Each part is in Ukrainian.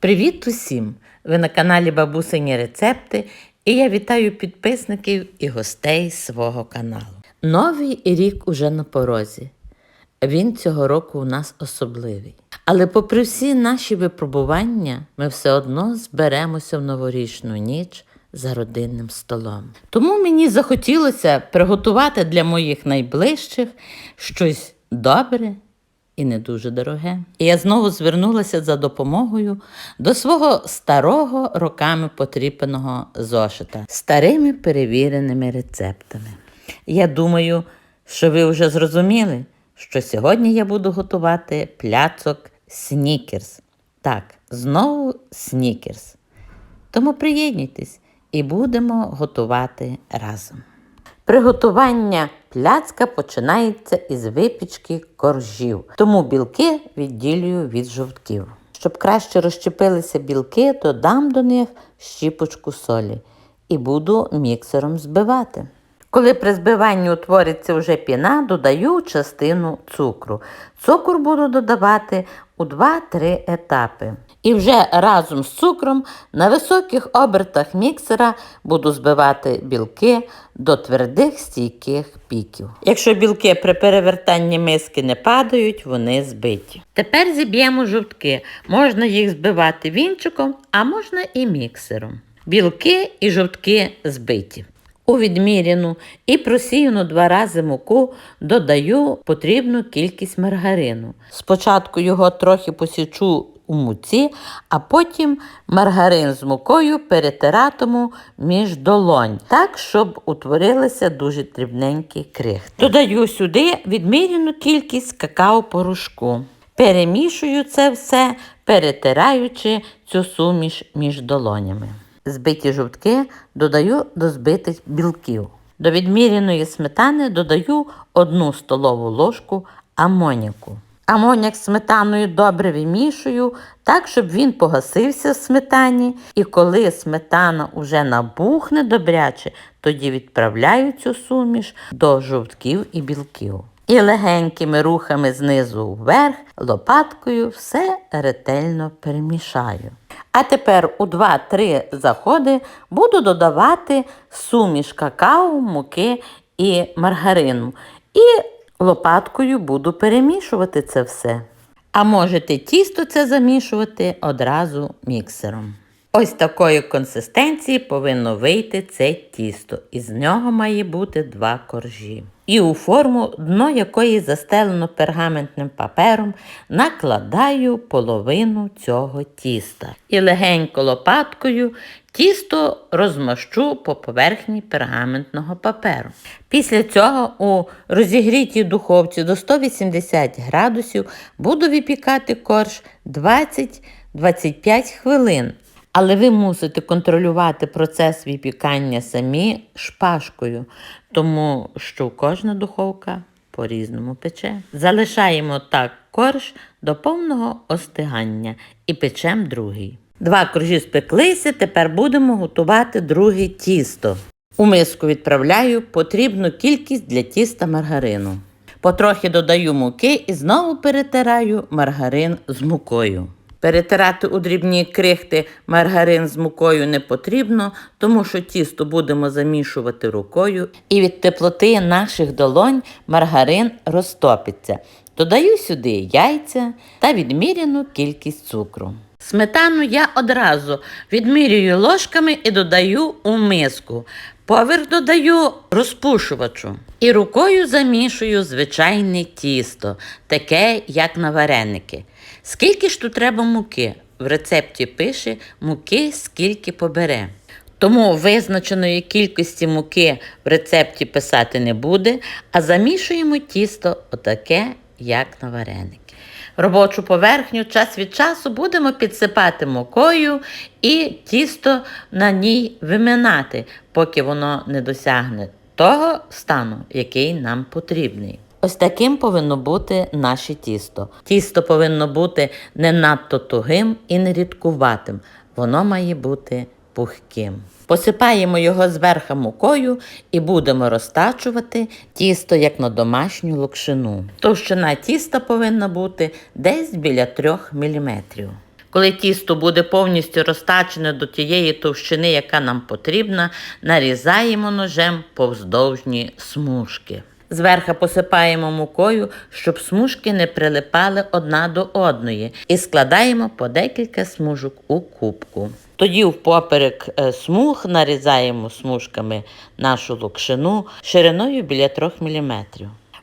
Привіт усім! Ви на каналі Бабусині Рецепти і я вітаю підписників і гостей свого каналу. Новий рік уже на порозі. Він цього року у нас особливий. Але попри всі наші випробування, ми все одно зберемося в новорічну ніч за родинним столом. Тому мені захотілося приготувати для моїх найближчих щось добре і не дуже дороге. І я знову звернулася за допомогою до свого старого роками потріпаного зошита старими перевіреними рецептами. Я думаю, що ви вже зрозуміли, що сьогодні я буду готувати пляцок снікерс. Так, знову снікерс. Тому приєднуйтесь і будемо готувати разом. Приготування пляцка починається із випічки коржів, тому білки відділюю від жовтків. Щоб краще розщепилися білки, додам до них щіпочку солі і буду міксером збивати. Коли при збиванні утвориться вже піна, додаю частину цукру. Цукор буду додавати у 2-3 етапи. І вже разом з цукром на високих обертах міксера буду збивати білки до твердих стійких піків. Якщо білки при перевертанні миски не падають, вони збиті. Тепер зіб'ємо жовтки. Можна їх збивати вінчиком, а можна і міксером. Білки і жовтки збиті. У відміряну і просіяну два рази муку додаю потрібну кількість маргарину. Спочатку його трохи посічу у муці, а потім маргарин з мукою перетиратиму між долонь, так, щоб утворилися дуже дрібненькі крихти. Додаю сюди відміряну кількість какао-порошку. Перемішую це все, перетираючи цю суміш між долонями. Збиті жовтки додаю до збитих білків. До відміряної сметани додаю 1 столову ложку амоніку. Амоняк з сметаною добре вимішую, так, щоб він погасився в сметані. І коли сметана уже набухне добряче, тоді відправляю цю суміш до жовтків і білків. І легенькими рухами знизу вверх лопаткою все ретельно перемішаю. А тепер у 2-3 заходи буду додавати суміш какао, муки і маргарину. І лопаткою буду перемішувати це все. А можете тісто це замішувати одразу міксером. Ось такої консистенції повинно вийти це тісто, і з нього має бути два коржі. І у форму, дно якої застелено пергаментним папером, накладаю половину цього тіста. І легенько лопаткою тісто розмащу по поверхні пергаментного паперу. Після цього у розігрітій духовці до 180 градусів буду випікати корж 20-25 хвилин. Але ви мусите контролювати процес випікання самі шпажкою, тому що кожна духовка по-різному пече. Залишаємо так корж до повного остигання і печем другий. Два коржі спеклися, тепер будемо готувати друге тісто. У миску відправляю потрібну кількість для тіста маргарину. Потрохи додаю муки і знову перетираю маргарин з мукою. Перетирати у дрібні крихти маргарин з мукою не потрібно, тому що тісто будемо замішувати рукою, і від теплоти наших долонь маргарин розтопиться. Додаю сюди яйця та відміряну кількість цукру. Сметану я одразу відмірюю ложками і додаю у миску. Поверх додаю розпушувачу. І рукою замішую звичайне тісто, таке, як на вареники. Скільки ж тут треба муки? В рецепті пише муки скільки побере. Тому визначеної кількості муки в рецепті писати не буде, а замішуємо тісто отаке, як на вареники. Робочу поверхню час від часу будемо підсипати мукою і тісто на ній виминати, поки воно не досягне того стану, який нам потрібний. Ось таким повинно бути наше тісто. Тісто повинно бути не надто тугим і не рідкуватим. Воно має бути пухким. Посипаємо його зверху мукою і будемо розтачувати тісто як на домашню локшину. Товщина тіста повинна бути десь біля 3 мм. Коли тісто буде повністю розтачене до тієї товщини, яка нам потрібна, нарізаємо ножем повздовжні смужки. Зверху посипаємо мукою, щоб смужки не прилипали одна до одної, і складаємо по декілька смужок у кубку. Тоді впоперек е, смуг нарізаємо смужками нашу локшину шириною біля 3 мм.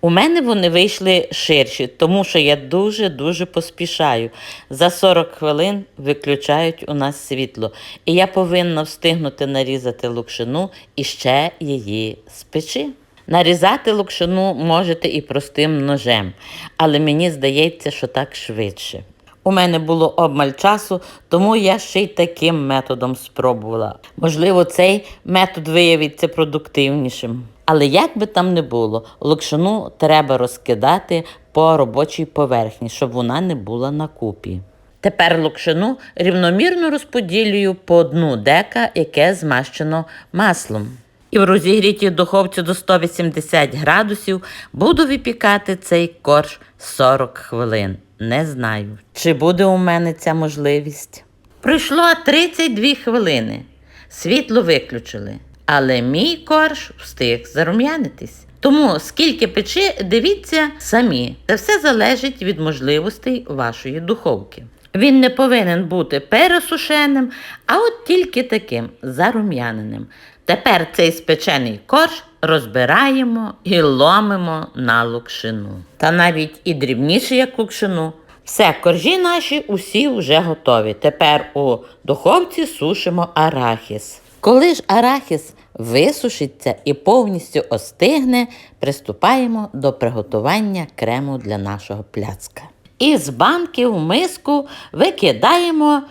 У мене вони вийшли ширші, тому що я дуже-дуже поспішаю. За 40 хвилин виключають у нас світло, і я повинна встигнути нарізати локшину і ще її спечи. Нарізати локшину можете і простим ножем, але мені здається, що так швидше. У мене було обмаль часу, тому я ще й таким методом спробувала. Можливо, цей метод виявиться продуктивнішим. Але як би там не було, локшину треба розкидати по робочій поверхні, щоб вона не була на купі. Тепер локшину рівномірно розподілюю по дну дека, яке змащено маслом. І в розігрітій духовці до 180 градусів буду випікати цей корж 40 хвилин. Не знаю, чи буде у мене ця можливість. Пройшло 32 хвилини. Світло виключили, але мій корж встиг зарум'янитись. Тому скільки печи, дивіться самі. Це все залежить від можливостей вашої духовки. Він не повинен бути пересушеним, а от тільки таким зарум'яненим. Тепер цей спечений корж розбираємо і ломимо на лукшину. Та навіть і дрібніше, як лукшину. Все, коржі наші усі вже готові. Тепер у духовці сушимо арахіс. Коли ж арахіс висушиться і повністю остигне, приступаємо до приготування крему для нашого пляцка. І з банки в миску викидаємо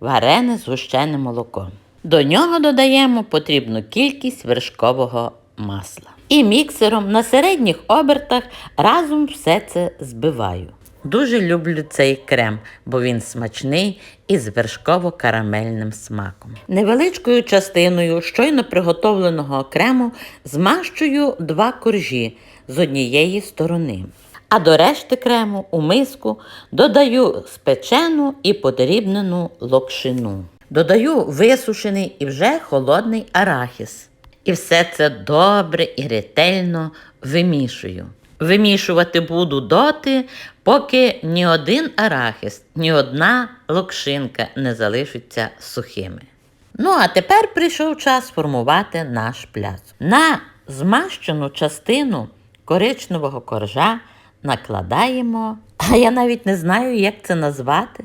варене згущене молоко. До нього додаємо потрібну кількість вершкового масла. І міксером на середніх обертах разом все це збиваю. Дуже люблю цей крем, бо він смачний і з вершково-карамельним смаком. Невеличкою частиною щойно приготовленого крему змащую два коржі з однієї сторони. А до решти крему у миску додаю спечену і подрібнену локшину. Додаю висушений і вже холодний арахіс. І все це добре і ретельно вимішую. Вимішувати буду доти, поки ні один арахіс, ні одна локшинка не залишаться сухими. Ну, а тепер прийшов час формувати наш пляц. На змащену частину коричневого коржа накладаємо, а я навіть не знаю, як це назвати.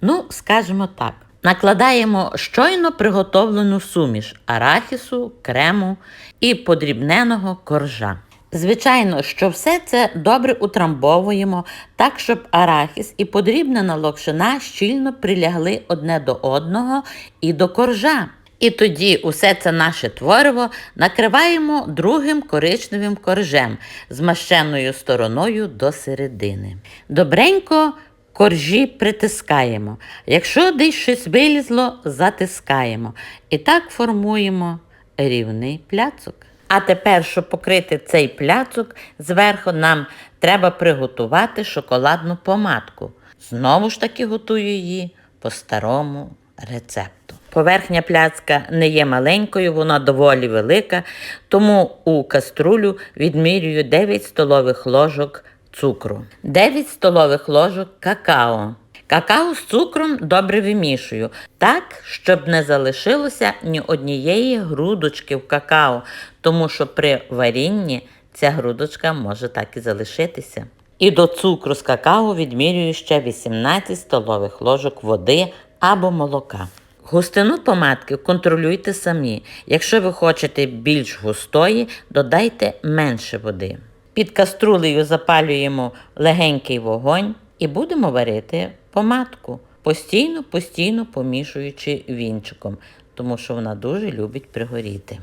Ну, скажімо так, накладаємо щойно приготовлену суміш арахісу, крему і подрібненого коржа. Звичайно, що все це добре утрамбовуємо так, щоб арахіс і подрібнена локшина щільно прилягли одне до одного і до коржа. І тоді усе це наше твориво накриваємо другим коричневим коржем, змащеною стороною до середини. Добренько коржі притискаємо. Якщо десь щось вилізло, затискаємо. І так формуємо рівний пляцок. А тепер, щоб покрити цей пляцок, зверху нам треба приготувати шоколадну помадку. Знову ж таки готую її по старому рецепту. Поверхня пляцка не є маленькою, вона доволі велика, тому у каструлю відмірюю 9 столових ложок цукру, 9 столових ложок какао. Какао з цукром добре вимішую, так, щоб не залишилося ні однієї грудочки в какао, тому що при варінні ця грудочка може так і залишитися. І до цукру з какао відмірюю ще 18 столових ложок води або молока. Густину помадки контролюйте самі. Якщо ви хочете більш густої, додайте менше води. Під каструлею запалюємо легенький вогонь і будемо варити помадку, постійно, постійно помішуючи вінчиком, тому що вона дуже любить пригоріти.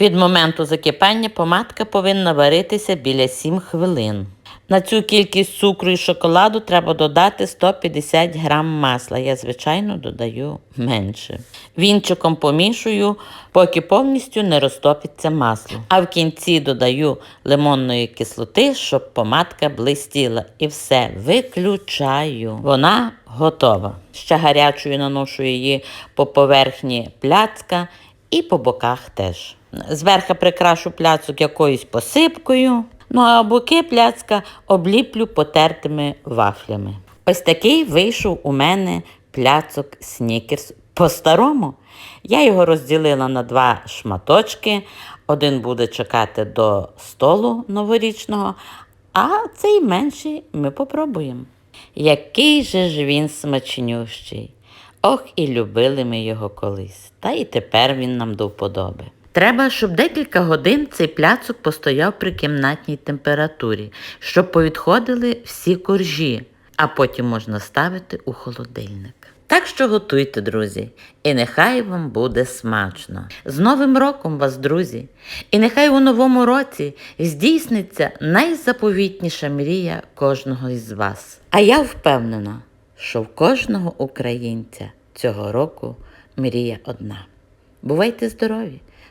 Від моменту закипання помадка повинна варитися біля 7 хвилин. На цю кількість цукру і шоколаду треба додати 150 грам масла. Я, звичайно, додаю менше. Вінчиком помішую, поки повністю не розтопиться масло. А в кінці додаю лимонної кислоти, щоб помадка блистіла. І все, виключаю. Вона готова. Ще гарячою наношу її по поверхні пляцка і по боках теж. Зверху прикрашу пляцок якоюсь посипкою. Ну а боки пляцка обліплю потертими вафлями. Ось такий вийшов у мене пляцок снікерс по-старому. Я його розділила на два шматочки. Один буде чекати до столу новорічного, а цей менший ми попробуємо. Який же ж він смачнющий. Ох, і любили ми його колись, та і тепер він нам до вподоби. Треба, щоб декілька годин цей пляцок постояв при кімнатній температурі, щоб повідходили всі коржі, а потім можна ставити у холодильник. Так що готуйте, друзі, і нехай вам буде смачно. З Новим роком вас, друзі! І нехай у новому році здійсниться найзаповітніша мрія кожного із вас. А я впевнена, що в кожного українця цього року мрія одна. Бувайте здорові!